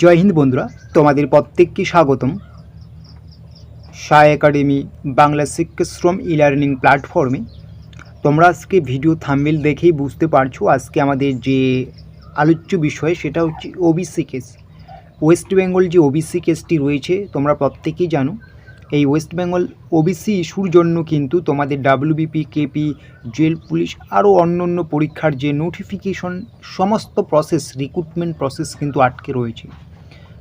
জয় হিন্দ বন্ধুরা, তোমাদের প্রত্যেককে স্বাগতম। Sai academy Bangla Shikshashram e learning প্ল্যাটফর্মে তোমরা আজকে ভিডিও থামবেল দেখেই বুঝতে পারছ আজকে আমাদের যে আলোচ্য বিষয় সেটা হচ্ছে ওবিসি কেস ওয়েস্ট বেঙ্গল যে ওবিসি কেসটি রয়েছে, তোমরা প্রত্যেকেই জানো। এই ওয়েস্ট বেঙ্গল ওবিসি ইস্যুর জন্য কিন্তু তোমাদের ডাব্লিউবিপি, কেপি, জেল, পুলিশ আরও অন্য অন্য পরীক্ষার যে নোটিফিকেশন সমস্ত প্রসেস রিক্রুটমেন্ট প্রসেস কিন্তু আটকে রয়েছে।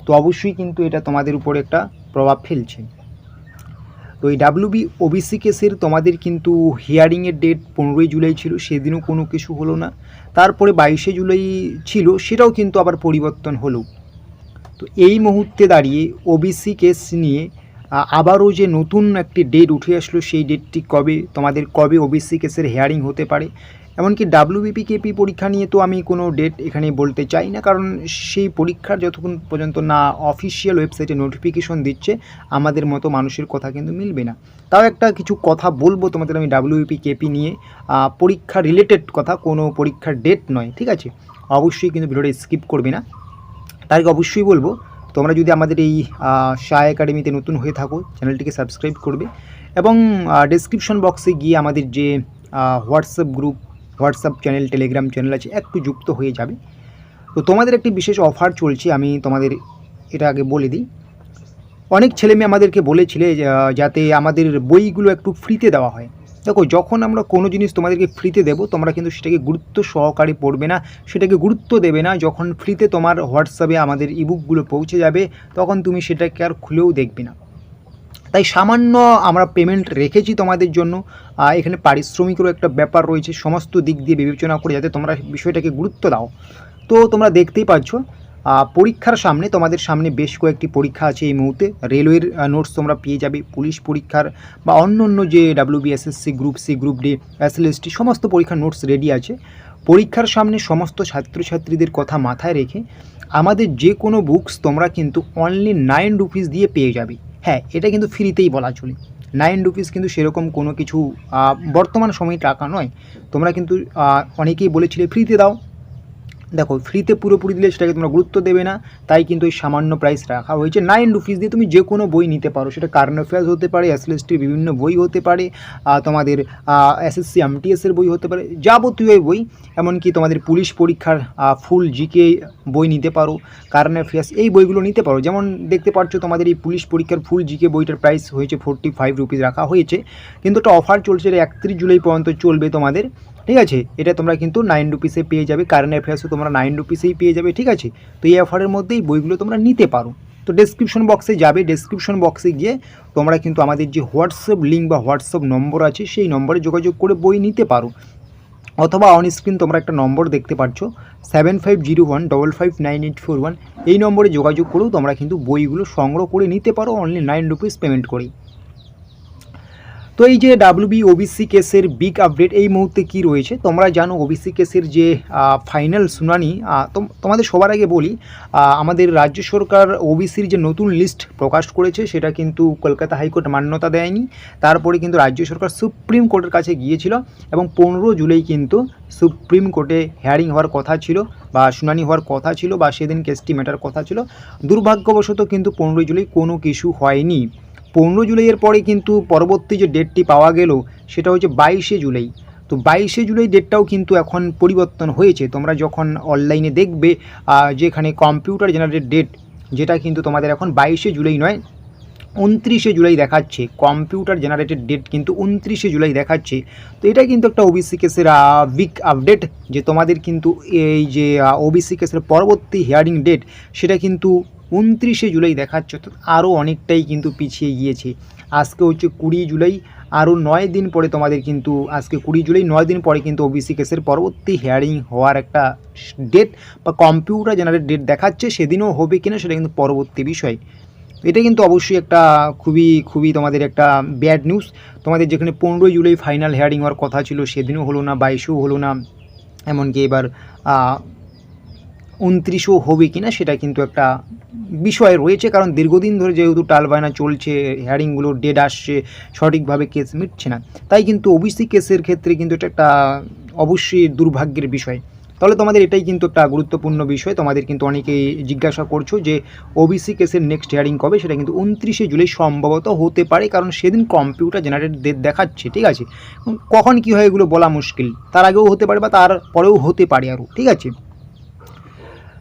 তো অবশ্যই কিন্তু এটা তোমাদের উপর একটা প্রভাব ফেলছে। তো এই ডাব্লিউবি ওবিসি কেসের তোমাদের কিন্তু হিয়ারিংয়ের ডেট পনেরোই জুলাই ছিল, সেদিনও কোনো কিছু হলো না। তারপরে বাইশে জুলাই ছিল, সেটাও কিন্তু আবার পরিবর্তন হলো। তো এই মুহূর্তে দাঁড়িয়ে ওবিসি কেস নিয়ে আবারও যে নতুন একটি ডেট উঠে আসলো, সেই ডেটটি কবে, তোমাদের কবে ওবিসি কেসের হেয়ারিং হতে পারে? এমনকি ডাব্লিউবিপি কেপি পরীক্ষা নিয়ে তো আমি কোনো ডেট এখানে বলতে চাই না, কারণ সেই পরীক্ষার যতক্ষণ পর্যন্ত না অফিসিয়াল ওয়েবসাইটে নোটিফিকেশন দিচ্ছে, আমাদের মতো মানুষের কথা কিন্তু মিলবে না। তাও একটা কিছু কথা বলব তোমাদের আমি ডাব্লিউবিপি কেপি নিয়ে। পরীক্ষা রিলেটেড কথা, কোনো পরীক্ষার ডেট নয়, ঠিক আছে? অবশ্যই কিন্তু ভিডিওটা স্কিপ করবে না। তার অবশ্যই বলব তোমরা যদি আমাদের এই শাহ একাডেমিতে নতুন হয়ে থাকো, চ্যানেলটিকে সাবস্ক্রাইব করবে এবং ডেসক্রিপশন বক্সে গিয়ে আমাদের যে WhatsApp group WhatsApp channel Telegram channel আছে, একটু যুক্ত হয়ে যাবে। তো তোমাদের একটি বিশেষ অফার চলছে, আমি তোমাদের এটা আগে বলে দিই। অনেক ছেলেমেয়ে আমাদেরকে বলেছিলে যাতে আমাদের বইগুলো একটু ফ্রিতে দেওয়া হয়। দেখো, যখন আমরা কোনো জিনিস তোমাদেরকে ফ্রিতে দেবো, তোমরা কিন্তু সেটাকে গুরুত্ব সহকারে পড়বে না। সেটাকে গুরুত্ব দেবে না। যখন ফ্রিতে তোমার হোয়াটসঅ্যাপে আমাদের ইবুকগুলো পৌঁছে যাবে, তখন তুমি সেটাকে আর খুলেও দেখবে না। তাই সামান্য আমরা পেমেন্ট রেখেছি তোমাদের জন্য। এখানে পারিশ্রমিকেরও একটা ব্যাপার রয়েছে। সমস্ত দিক দিয়ে বিবেচনা করে যাতে তোমরা বিষয়টাকে গুরুত্ব দাও। তো তোমরা দেখতেই পাচ্ছ পরীক্ষার সামনে, তোমাদের সামনে বেশ কয়েকটি পরীক্ষা আছে এই মুহূর্তে। রেলওয়ের নোটস তোমরা পেয়ে যাবে, পুলিশ পরীক্ষার বা অন্য অন্য যে WBSSC group C group D SLST সমস্ত পরীক্ষার নোটস রেডি আছে। পরীক্ষার সামনে সমস্ত ছাত্রছাত্রীদের কথা মাথায় রেখে, আমাদের যে কোনো বুকস তোমরা কিন্তু অনলি নাইন রুপিস দিয়ে পেয়ে যাবে। হ্যাঁ এটা কিন্তু ফ্রিতেই বলা চলে। নাইন রুপিস কিন্তু সেরকম কোনো কিছু বর্তমান সময়ে টাকা নয়। তোমরা কিন্তু অনেকেই বলেছিলে ফ্রিতে দাও। দেখো ফ্রিতে পুরোপুরি দিলে সেটাকে তোমরা গুরুত্ব দেবে না, তাই কিন্তু এই সামান্য প্রাইস রাখা হয়েছে। নাইন রুপিস দিয়ে তুমি যে কোনো বই নিতে পারো। সেটা কারেন্ট অ্যাফেয়ার্স হতে পারে এসএলএসটির বিভিন্ন বই হতে পারে তোমাদের এসএসসি এমটিএসের বই হতে পারে, যাবতীয় বই, এমনকি তোমাদের পুলিশ পরীক্ষার ফুল জিকে বই নিতে পারো কারেন্ট অ্যাফেয়ার্স এই বইগুলো নিতে পারো। যেমন দেখতে পাচ্ছ, তোমাদের এই পুলিশ পরীক্ষার ফুল জিকে বইটার প্রাইস হয়েছে ফোরটি ফাইভ রুপিস রাখা হয়েছে। কিন্তু একটা অফার চলছে একত্রিশ জুলাই পর্যন্ত চলবে তোমাদের। ঠিক আছে? এটা তোমরা কিন্তু নাইন রুপিসে পেয়ে যাবে। কারেন্ট অ্যাফেয়ার্সও তোমরা নাইন রুপিসেই পেয়ে যাবে, ঠিক আছে? তো এই অফারের মধ্যেই বইগুলো তোমরা নিতে পারো। তো ডেসক্রিপশন বক্সে যাবে। ডেসক্রিপশন বক্সে গিয়ে তোমরা কিন্তু আমাদের যে হোয়াটসঅ্যাপ লিঙ্ক বা হোয়াটসঅ্যাপ নম্বর আছে, সেই নম্বরে যোগাযোগ করে বই নিতে পারো। অথবা অন স্ক্রিন তোমরা একটা নম্বর দেখতে পাচ্ছ seven five zero one double five nine eight four one এই নম্বরে যোগাযোগ করেও তোমরা কিন্তু বইগুলো সংগ্রহ করে নিতে পারো। অনলি নাইন রুপিস পেমেন্ট করেই। তো এই যে ডাব্লিউবি ওবিসি কেসের বিগ আপডেট এই মুহূর্তে কি রয়েছে? তোমরা জানো ওবিসি কেসের যে ফাইনাল শুনানি তোমাদের সবার আগে বলি আমাদের রাজ্য সরকার ওবিসির যে নতুন লিস্ট প্রকাশ করেছে, সেটা কিন্তু কলকাতা হাইকোর্ট মান্যতা দেয়নি। তারপরে কিন্তু রাজ্য সরকার সুপ্রিম কোর্টের কাছে গিয়েছিল এবং পনেরো জুলাই কিন্তু সুপ্রিম কোর্টে হেয়ারিং হওয়ার কথা ছিল বা শুনানি হওয়ার কথা ছিল বা সেদিন কেসটি মেটার কথা ছিল। দুর্ভাগ্যবশত কিন্তু পনেরোই জুলাই কোনো কিছু হয়নি। পনেরো জুলাইয়ের পরে কিন্তু পরবর্তী যে ডেটটি পাওয়া গেল, সেটা হচ্ছে বাইশে জুলাই। তো বাইশে জুলাই ডেটটাও কিন্তু এখন পরিবর্তন হয়েছে। তোমরা যখন অনলাইনে দেখবে যেখানে কম্পিউটার জেনারেটেড ডেট যেটা কিন্তু তোমাদের এখন বাইশে জুলাই নয়, উনত্রিশে জুলাই দেখাচ্ছে। কম্পিউটার জেনারেটেড ডেট কিন্তু উনত্রিশে জুলাই দেখাচ্ছে। তো এটা কিন্তু একটা ওবিসি কেসের উইক আপডেট যে তোমাদের কিন্তু এই যে ওবিসি কেসের পরবর্তী হিয়ারিং ডেট সেটা কিন্তু উনত্রিশে জুলাই দেখাচ্ছে, অর্থাৎ আরও অনেকটাই কিন্তু পিছিয়ে গিয়েছে। আজকে হচ্ছে কুড়ি জুলাই, আরও নয় দিন পরে তোমাদের কিন্তু আজকে কুড়ি জুলাই, নয় দিন পরে কিন্তু ওবিসি কেসের পরবর্তী হিয়ারিং হওয়ার একটা ডেট বা কম্পিউটার জেনারেট ডেট দেখাচ্ছে, সেদিনও হবে কিনা সেটা কিন্তু পরবর্তী বিষয়। এটা কিন্তু অবশ্যই একটা খুবই খুবই তোমাদের একটা ব্যাড নিউজ তোমাদের যেখানে পনেরোই জুলাই ফাইনাল হেয়ারিং হওয়ার কথা ছিল, সেদিনও হলো না বাইশেও হলো না। এমনকি এবার উনত্রিশও হবে কি না সেটা কিন্তু একটা বিষয় রয়েছে, কারণ দীর্ঘদিন ধরে যেহেতু টালবায়না চলছে হেয়ারিংগুলো ডেট আসছে, সঠিকভাবে কেস মিটছে না। তাই কিন্তু ওবিসি কেসের ক্ষেত্রে কিন্তু এটা একটা অবশ্যই দুর্ভাগ্যের বিষয়। তাহলে তোমাদের এটাই কিন্তু একটা গুরুত্বপূর্ণ বিষয়, তোমাদের কিন্তু অনেকেই জিজ্ঞাসা করছ যে ওবিসি কেসের নেক্সট হিয়ারিং কবে? সেটা কিন্তু উনত্রিশে জুলাই সম্ভবত হতে পারে, কারণ সেদিন কম্পিউটার জেনারেট ডেট দেখাচ্ছে, ঠিক আছে? কখন কী হয় এগুলো বলা মুশকিল? তার আগেও হতে পারে বা তার পরেও হতে পারে আরও ঠিক আছে?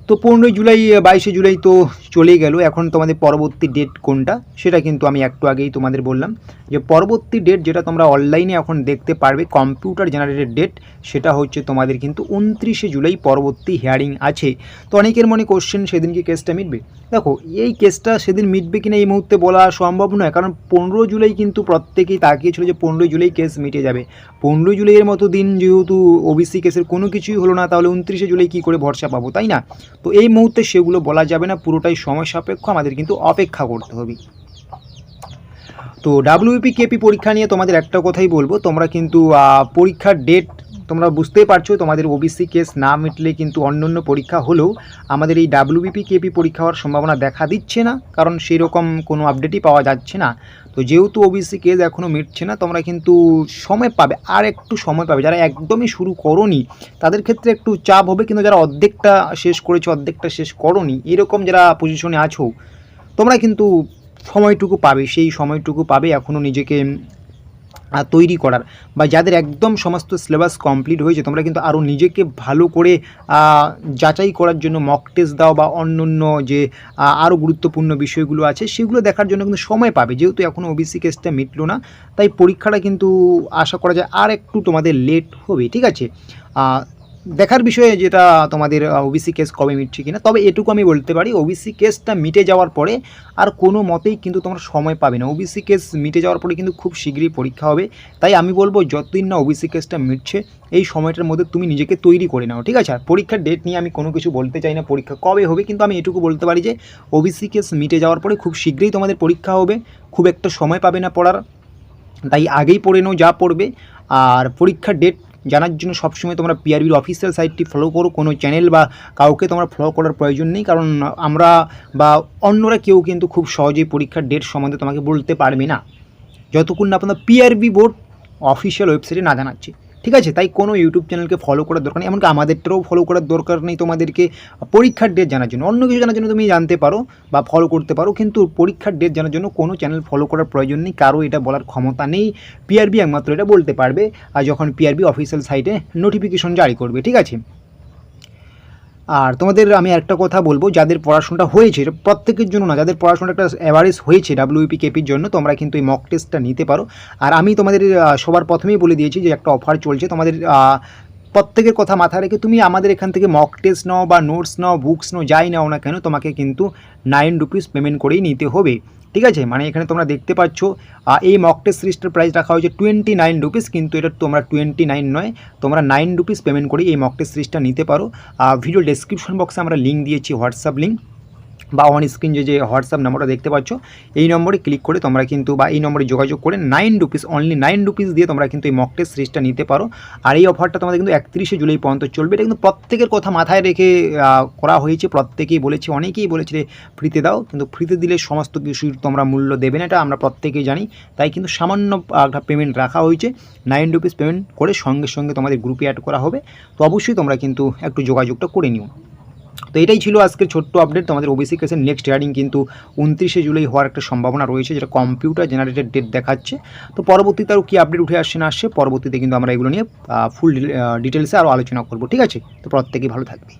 তো পনেরোই জুলাই বাইশে জুলাই তো চলেই গেল। এখন তোমাদের পরবর্তী ডেট কোনটা, সেটা কিন্তু আমি একটু আগেই তোমাদের বললাম। যে পরবর্তী ডেট যেটা তোমরা অনলাইনে এখন দেখতে পারবে কম্পিউটার জেনারেটেড ডেট সেটা হচ্ছে তোমাদের কিন্তু উনত্রিশে জুলাই পরবর্তী হিয়ারিং আছে। তো অনেকের মনে কোশ্চেন সেদিন কি কেসটা মিটবে? দেখো, এই কেসটা সেদিন মিটবে কিনা এই মুহূর্তে বলা সম্ভব নয়, কারণ পনেরো জুলাই কিন্তু প্রত্যেকেই তাকিয়েছিল যে পনেরোই জুলাই কেস মিটে যাবে। পনেরোই জুলাইয়ের মতো দিন যেহেতু ওবিসি কেসের কোনো কিছুই হলো না, তাহলে উনত্রিশে জুলাই কী করে ভরসা পাবো, তাই না? তো এই মুহূর্তে সেগুলো বলা যাবে না, পুরোটাই সময় সাপেক্ষ, আমাদের কিন্তু অপেক্ষা করতে হবে। তো ডাব্লিউপি কেপি পরীক্ষা নিয়ে তোমাদের একটা কথাই বলব, তোমরা কিন্তু পরীক্ষার ডেট তোমরা বুঝতেই পারছ, তোমাদের ওবিসি কেস না মিটলে কিন্তু অন্য অন্য পরীক্ষা হলেও আমাদের এই ডাব্লিউবিপি কেপি পরীক্ষা হওয়ার সম্ভাবনা দেখা দিচ্ছে না, কারণ সেই রকম কোনো আপডেটই পাওয়া যাচ্ছে না। তো যেহেতু ওবিসি কেস এখনও মিটছে না, তোমরা কিন্তু সময় পাবে, আর একটু সময় পাবে। যারা একদমই শুরু করনি, তাদের ক্ষেত্রে একটু চাপ হবে, কিন্তু যারা অর্ধেকটা শেষ করেছ, অর্ধেকটা শেষ করনি, এরকম যারা পজিশনে আছো, তোমরা কিন্তু সময়টুকু পাবে, সেই সময়টুকু পাবে এখনও নিজেকে তৈরি করার বা যাদের একদম সমস্ত সিলেবাস কমপ্লিট হয়েছে, তোমরা কিন্তু আরও নিজেকে ভালো করে যাচাই করার জন্য মক টেস্ট দাও বা অন্য অন্য যে আরও গুরুত্বপূর্ণ বিষয়গুলো আছে, সেগুলো দেখার জন্য কিন্তু সময় পাবে। যেহেতু এখনও ওবিসি কেসটা মিটলো না, তাই পরীক্ষাটা কিন্তু আশা করা যায় আর একটু তোমাদের লেট হবে, ঠিক আছে? দেখার বিষয়ে যেটা তোমাদের ওবিসি কেস কবে মিটছে কিনা, তবে এটুকু আমি বলতে পারি ওবিসি কেসটা মিটে যাওয়ার পরে আর কোনো মতেই কিন্তু তোমরা সময় পাবে না। ওবিসি কেস মিটে যাওয়ার পরে কিন্তু খুব শীঘ্রই পরীক্ষা হবে। তাই আমি বলব, যতদিন না ওবিসি কেসটা মিটছে, এই সময়টার মধ্যে তুমি নিজেকে তৈরি করে নাও, ঠিক আছে? আর পরীক্ষার ডেট নিয়ে আমি কোনো কিছু বলতে চাই না, পরীক্ষা কবে হবে, কিন্তু আমি এটুকু বলতে পারি যে ওবিসি কেস মিটে যাওয়ার পরে খুব শীঘ্রই তোমাদের পরীক্ষা হবে, খুব একটা সময় পাবে না পড়ার। তাই আগেই পড়ে নাও যা পড়বে, আর পরীক্ষার ডেট জানার জন্য সবসময় তোমরা পিআরবির অফিসিয়াল সাইটটি ফলো করো। কোনো চ্যানেল বা কাউকে তোমরা ফলো করার প্রয়োজন নেই। কারণ আমরা বা অন্যরা কেউ কিন্তু খুব সহজেই পরীক্ষার ডেট সম্বন্ধে তোমাকে বলতে পারবে না। যতক্ষণ না আপনার পিআরবি বোর্ড অফিসিয়াল ওয়েবসাইটে না জানাচ্ছে। ঠিক আছে? তাই কোনো ইউটিউব চ্যানেলকে ফলো করার দরকার নেই, এমনকি আমাদেরটাও ফলো করার দরকার নেই তোমাদেরকে পরীক্ষার ডেট জানার জন্য। অন্য কিছু জানার জন্য তুমি জানতে পারো বা ফলো করতে পারো, কিন্তু পরীক্ষার ডেট জানার জন্য কোনো চ্যানেল ফলো করার প্রয়োজন নেই, কারও এটা বলার ক্ষমতা নেই। পিআরবি একমাত্র এটা বলতে পারবে, আর যখন পিআরবি অফিসিয়াল সাইটে নোটিফিকেশন জারি করবে, ঠিক আছে? আর তোমাদের আমি একটা কথা বলব, যাদের পড়াশোনাটা হয়েছে প্রত্যেকের জন্য না, যাদের পড়াশোনাটা একটা অ্যাভারেজ হয়েছে ডাব্লিউপি কেপির জন্য, তোমরা কিন্তু এই মক টেস্টটা নিতে পারো। আর আমি তোমাদের সবার প্রথমেই বলে দিয়েছি যে একটা অফার চলছে, তোমাদের প্রত্যেকের কথা মাথায় রেখে তুমি আমাদের এখান থেকে মক টেস্ট নাও বা নোটস নাও বুকস নাও, যাই নাও না কেন, তোমাকে কিন্তু নাইন রুপিস পেমেন্ট করেই নিতে হবে। ঠিক আছে? মানে এখানে তোমরা দেখতে পাচ্ছ এই মক টেস্ট সিরিজটার প্রাইস রাখা হয়েছে টোয়েন্টি নাইন রুপিস কিন্তু এটা তোমরা টোয়েন্টি নাইন নয়, তোমরা নাইন রুপিস পেমেন্ট করে এই মক টেস্ট সিরিজটা নিতে পারো। ভিডিও ডেসক্রিপশন বক্সে আমরা লিঙ্ক দিয়েছি হোয়াটসঅ্যাপ লিঙ্ক বা অন স্ক্রিন যে যে হোয়াটসঅ্যাপ নাম্বারটা দেখতে পাচ্ছ, এই নম্বরে ক্লিক করে তোমরা কিন্তু বা এই নম্বরে যোগাযোগ করে nine rupees only nine rupees দিয়ে তোমরা কিন্তু এই মক সিরিজটা নিতে পারো। আর এই অফারটা তোমাদের কিন্তু একত্রিশে জুলাই পর্যন্ত চলবে। এটা কিন্তু প্রত্যেকের কথা মাথায় রেখে করা হয়েছে। প্রত্যেকেই বলেছে, অনেকেই বলেছে ফ্রিতে দাও। কিন্তু ফ্রিতে দিলে সমস্ত কিছু তোমরা মূল্য দেবে না। এটা আমরা প্রত্যেকেই জানি। তাই কিন্তু সামান্য একটা পেমেন্ট রাখা হয়েছে। নাইন রুপিস পেমেন্ট করে সঙ্গে সঙ্গে তোমাদের গ্রুপে অ্যাড করা হবে। তো অবশ্যই তোমরা কিন্তু একটু যোগাযোগটা করে নিও। তো এটাই ছিল আজকের ছোট্ট আপডেট তোমাদের ওবিসি কেসের নেক্সট হিয়ারিং কিন্তু উনত্রিশে জুলাই হওয়ার একটা সম্ভাবনা রয়েছে, যেটা কম্পিউটার জেনারেটেড ডেট দেখাচ্ছে। তো পরবর্তীতে আরও কী আপডেট উঠে আসছে না আসছে, পরবর্তীতে কিন্তু আমরা এগুলো নিয়ে ফুল ডিটেলসে আরও আলোচনা করব, ঠিক আছে? তো প্রত্যেকেই ভালো থাকবে।